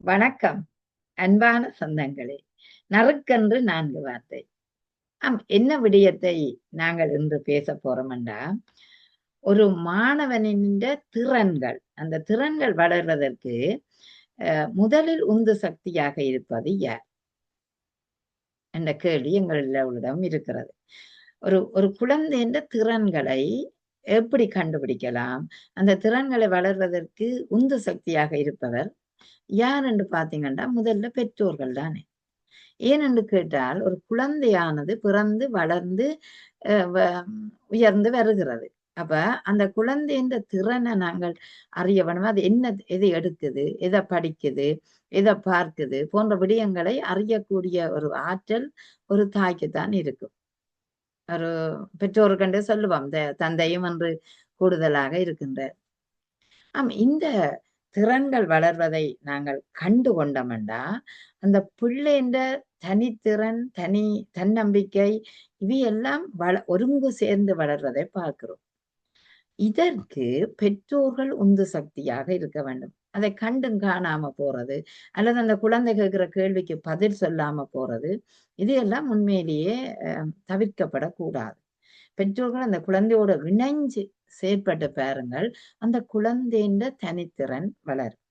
வணக்கம். அன்பான சொந்தங்களே நறுக்கென்று நான்கு வார்த்தை. ஆம் என்ன விடயத்தை நாங்கள் இன்று பேச போறோம்டா ஒரு மாணவனின் திறன்கள் அந்த திறன்கள் வளர்வதற்கு அஹ், முதலில் உந்து சக்தியாக இருப்பது யார்? என்ற கேள்வி எங்களிடம் இருக்கிறது. ஒரு ஒரு குழந்தையின் திறன்களை எப்படி கண்டுபிடிக்கலாம்? அந்த திறன்களை வளர்வதற்கு உந்து சக்தியாக இருப்பவர் யார் என்று பாத்தீங்கன்னா முதல்ல பெற்றோர்கள் தானே. ஏனென்று கேட்டால் ஒரு குழந்தையானது பிறந்து வளர்ந்து அஹ், உயர்ந்து வருகிறது. அப்ப அந்த குழந்தையின் திறனை நாங்கள் அறிய வேணும் அது என்ன எதை எடுக்குது? எதை படிக்குது? எதை பார்க்குது? போன்ற விடயங்களை அறியக்கூடிய ஒரு ஆற்றல் ஒரு தாய்க்குத்தான் இருக்கும். ஒரு பெற்றோர்கண்டே சொல்லுவோம் இந்த தந்தையும் என்று கூடுதலாக இருக்கின்ற ஆம் இந்த திறன்கள் வளர்வதை நாங்கள் கண்டு கொண்டோம்டா அந்த பிள்ளைன்ற தனித்திறன் தனி தன்னம்பிக்கை இவையெல்லாம் வள ஒருங்கு சேர்ந்து வளர்வதை பார்க்கிறோம். இதற்கு பெற்றோர்கள் உந்து சக்தியாக இருக்க வேண்டும். அதை கண்டும் காணாம போறது அல்லது அந்த குழந்தை கேட்கிற கேள்விக்கு பதில் சொல்லாம போறது இது எல்லாம் உண்மையிலேயே தவிர்க்கப்படக்கூடாது. பெற்றோர்கள் அந்த குழந்தையோட இணைஞ்சு செயற்பட்டு பாருங்கள் அந்த குழந்தைன்ற தனித்திறன் வளரும்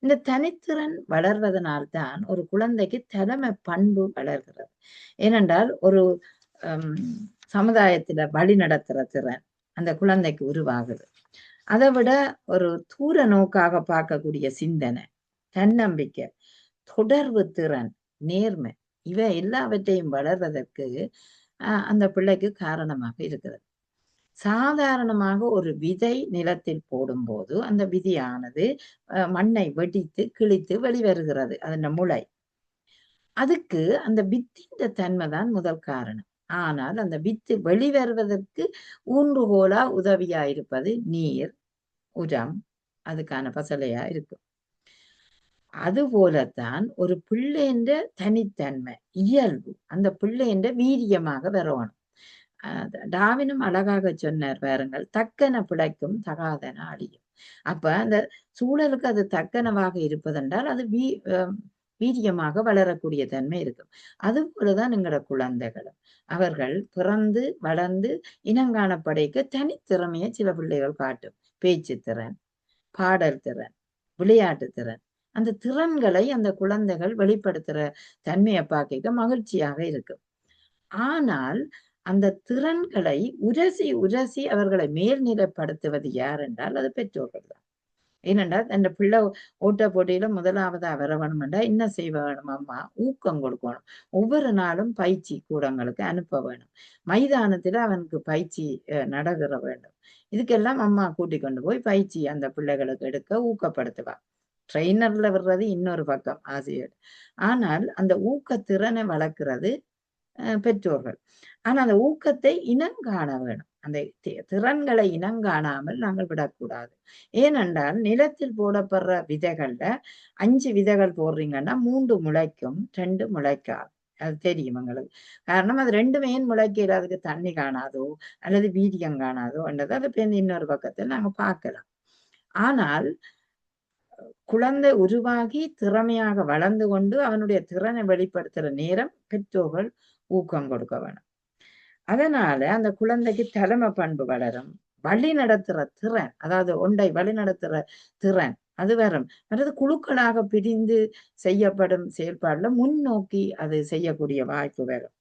இந்த தனித்திறன் வளர்வதனால்தான் ஒரு குழந்தைக்கு தலைமை பண்பு வளர்கிறது. ஏனென்றால் ஒரு சமுதாயத்துல வழி நடத்துற திறன் அந்த குழந்தைக்கு உருவாகுது. அதை விட ஒரு தூர நோக்காக பார்க்கக்கூடிய சிந்தனை தன்னம்பிக்கை தொடர்பு திறன் நேர்மை இவை எல்லாவற்றையும் வளர்வதற்கு அந்த பிள்ளைக்கு காரணமாக இருக்கிறது. சாதாரணமாக ஒரு விதை நிலத்தில் போடும்போது அந்த விதியானது அஹ், மண்ணை வெடித்து கிழித்து வெளிவருகிறது. அதன் முளை. அதுக்கு அந்த வித்தின் தன்மை தான் முதல் காரணம். ஆனால் அந்த வித்து வெளிவருவதற்கு ஊன்றுகோலா உதவியா இருப்பது நீர் உரம் அதுக்கான பசலையா இருக்கும். அதுபோலத்தான் ஒரு பிள்ளைன்ற தனித்தன்மை இயல்பு. அந்த பிள்ளைன்ற வீரியமாக வரணும். டாவினும் அழகாக சொன்னார் பாருங்கள் தக்கன பிழைக்கும் தகாதன அழியும் அப்ப அந்த சூழலுக்கு அது தக்கனவாக இருப்பதென்றால் அது வீ வீரியமாக வளரக்கூடிய தன்மை இருக்கும். அது போலதான் எங்களோட குழந்தைகளும். அவர்கள் பிறந்து வளர்ந்து இனங்காணப்படைக்க தனித்திறமையை சில பிள்ளைகள் காட்டும். பேச்சு திறன் பாடல் திறன் விளையாட்டு திறன் அந்த திறன்களை அந்த குழந்தைகள் வெளிப்படுத்துற தன்மையை பார்க்க மகிழ்ச்சியாக இருக்கும் ஆனால் அந்த திறன்களை உரசி உரசி அவர்களை மேல்நிலைப்படுத்துவது யார் என்றால் அது பெற்றோர்கள் தான். ஏனென்றால் அந்த பிள்ளை ஓட்ட போட்டியில முதலாவதா வர வேணுமெண்டா என்ன செய்ய வேணும்? அம்மா ஊக்கம் கொடுக்கணும். ஒவ்வொரு நாளும் பயிற்சி கூடங்களுக்கு அனுப்ப வேணும். மைதானத்துல அவனுக்கு பயிற்சி நடகிற நடக்கிற வேண்டும். இதுக்கெல்லாம் அம்மா கூட்டி கொண்டு போய் பயிற்சி அந்த பிள்ளைகளுக்கு எடுக்க ஊக்கப்படுத்துவா. ட்ரெயினர்ல விடுறது இன்னொரு பக்கம் ஆசிரியர். ஆனால் அந்த ஊக்கத்திறனை வளர்க்கிறது அஹ், பெற்றோர்கள். ஆனா அந்த ஊக்கத்தை இனங்காண வேணும். அந்த திறன்களை இனங்காணாமல் நாங்கள் விடக்கூடாது. ஏனென்றால் நிலத்தில் போடப்படுற விதைகள்ல அஞ்சு விதைகள் போடுறீங்கன்னா மூன்று முளைக்கும் ரெண்டு முளைக்காது. அது தெரியும் எங்களுக்கு. காரணம் அது ரெண்டுமே ஏன் அதுக்கு தண்ணி காணாதோ அல்லது வீரியம் காணாதோ என்றது அதை இன்னொரு பக்கத்தில் நாங்க பார்க்கலாம். ஆனால் குழந்தை உருவாகி திறமையாக வளர்ந்து கொண்டு அவனுடைய திறனை வெளிப்படுத்துற நேரம் பெற்றோர்கள் ஊக்கம் கொடுக்க வேணும். அதனால அந்த குழந்தைக்கு தலைமை பண்பு வளரும். வழி நடத்துற திறன் அதாவது ஒன்றை வழி நடத்துற திறன் அது வரும். அல்லது குழுக்களாக பிரிந்து செய்யப்படும் செயல்பாடுல முன்னோக்கி அது செய்யக்கூடிய வாய்ப்பு வரும்.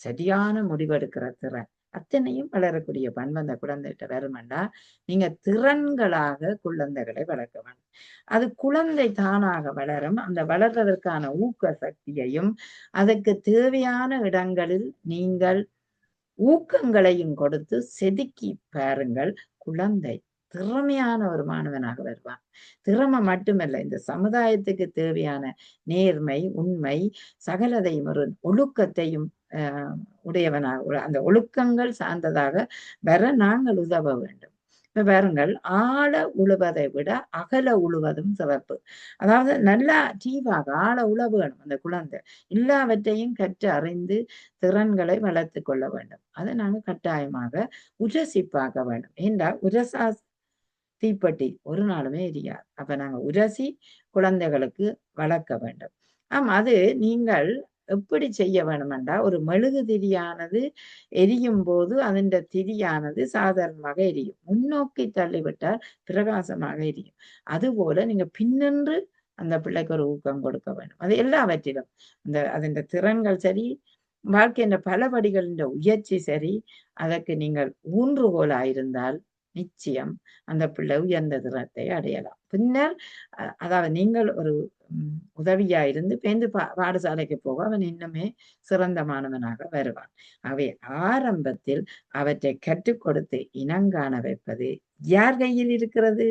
சரியான முடிவெடுக்கிற திறன். அத்தனையும் வளரக்கூடிய பண்பு அந்த குழந்தைகிட்ட வருமெண்டா? நீங்க திறன்களாக குழந்தைகளை வளர்க்க வேண்டும். அது குழந்தை தானாக வளரும். அந்த வளர்றதற்கான ஊக்க சக்தியையும் அதற்கு தேவையான இடங்களில் நீங்கள் ஊக்கங்களையும் கொடுத்து செதுக்கி பாருங்கள் குழந்தை. திறமையான ஒரு மாணவனாக வருவான். திறமை மட்டுமல்ல இந்த சமுதாயத்துக்கு தேவையான நேர்மை உண்மை சகலதையும் ஒரு ஒழுக்கத்தையும் ஆஹ் உடையவனாக அந்த ஒழுக்கங்கள் சார்ந்ததாக வர நாங்கள் உதவ வேண்டும். இப்ப பாருங்கள் ஆழ உழுவதை விட அகல உழுவதும் சிறப்பு. அதாவது நல்லா டீவாக ஆழ உழ வேணும் அந்த குழந்தை. எல்லாவற்றையும் கற்று அறிந்து திறன்களை வளர்த்து கொள்ள வேண்டும். அதை நாங்கள் கட்டாயமாக உரசிப்பாக்க வேண்டும். என்றால் உரசா தீப்பெட்டி ஒரு நாளுமே எரியாது அப்ப நாங்க உரசி குழந்தைகளுக்கு வளர்க்க வேண்டும். ஆம் அது நீங்கள் எப்படி செய்ய வேணுமென்றா ஒரு மெழுகு திரியானது எரியும் போது அதன் திரியானது சாதாரணமாக எரியும். முன்னோக்கி தள்ளிவிட்டால் பிரகாசமாக எரியும். அதுபோல நீங்க பின்னின்று அந்த பிள்ளைக்கு ஒரு ஊக்கம் கொடுக்க வேண்டும். அது எல்லாவற்றிலும். அந்த அதன் திறன்கள் சரி வாழ்க்கையின் பல படிகளின் உயர்ச்சி சரி அதற்கு நீங்கள் ஊன்றுகோலாயிருந்தால் நிச்சயம். அந்த பிள்ளை உயர்ந்த திறத்தை அடையலாம். பின்னர் அதாவது நீங்கள் ஒரு உதவியா இருந்து பேருந்து பா பாடசாலைக்கு போக அவன் இன்னுமே சிறந்த மாணவனாக வருவான். அவை ஆரம்பத்தில் அவற்றை கற்றுக் கொடுத்து இனங்காண வைப்பது யார் கையில் இருக்கிறது?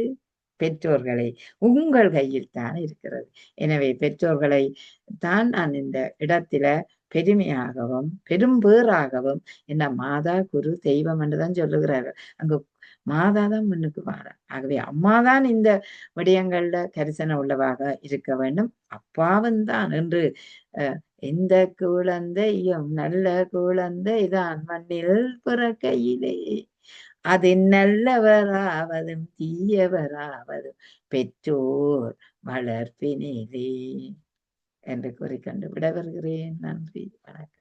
பெற்றோர்களை. உங்கள் கையில் தான் இருக்கிறது. எனவே பெற்றோர்களை தான் நான் இந்த இடத்துல பெருமையாகவும் பெரும்பேறாகவும் என்ன மாதா குரு தெய்வம் என்றுதான் சொல்லுகிறார்கள். அங்கு மாதாதான் முன்னுக்கு வாரா. ஆகவே அம்மாதான் இந்த விடயங்கள்ல கரிசனை உள்ளவாக இருக்க வேண்டும். அப்பாவும் தான் என்று அஹ், எந்த குழந்தையும் நல்ல குழந்தை தான் மண்ணில் பிறக்கையிலே. அது நல்லவராவதும் தீயவராவதும் பெற்றோர் வளர்ப்பினிலே. என்று கூறிக்கொண்டு வருகிறேன் நன்றி. வணக்கம்.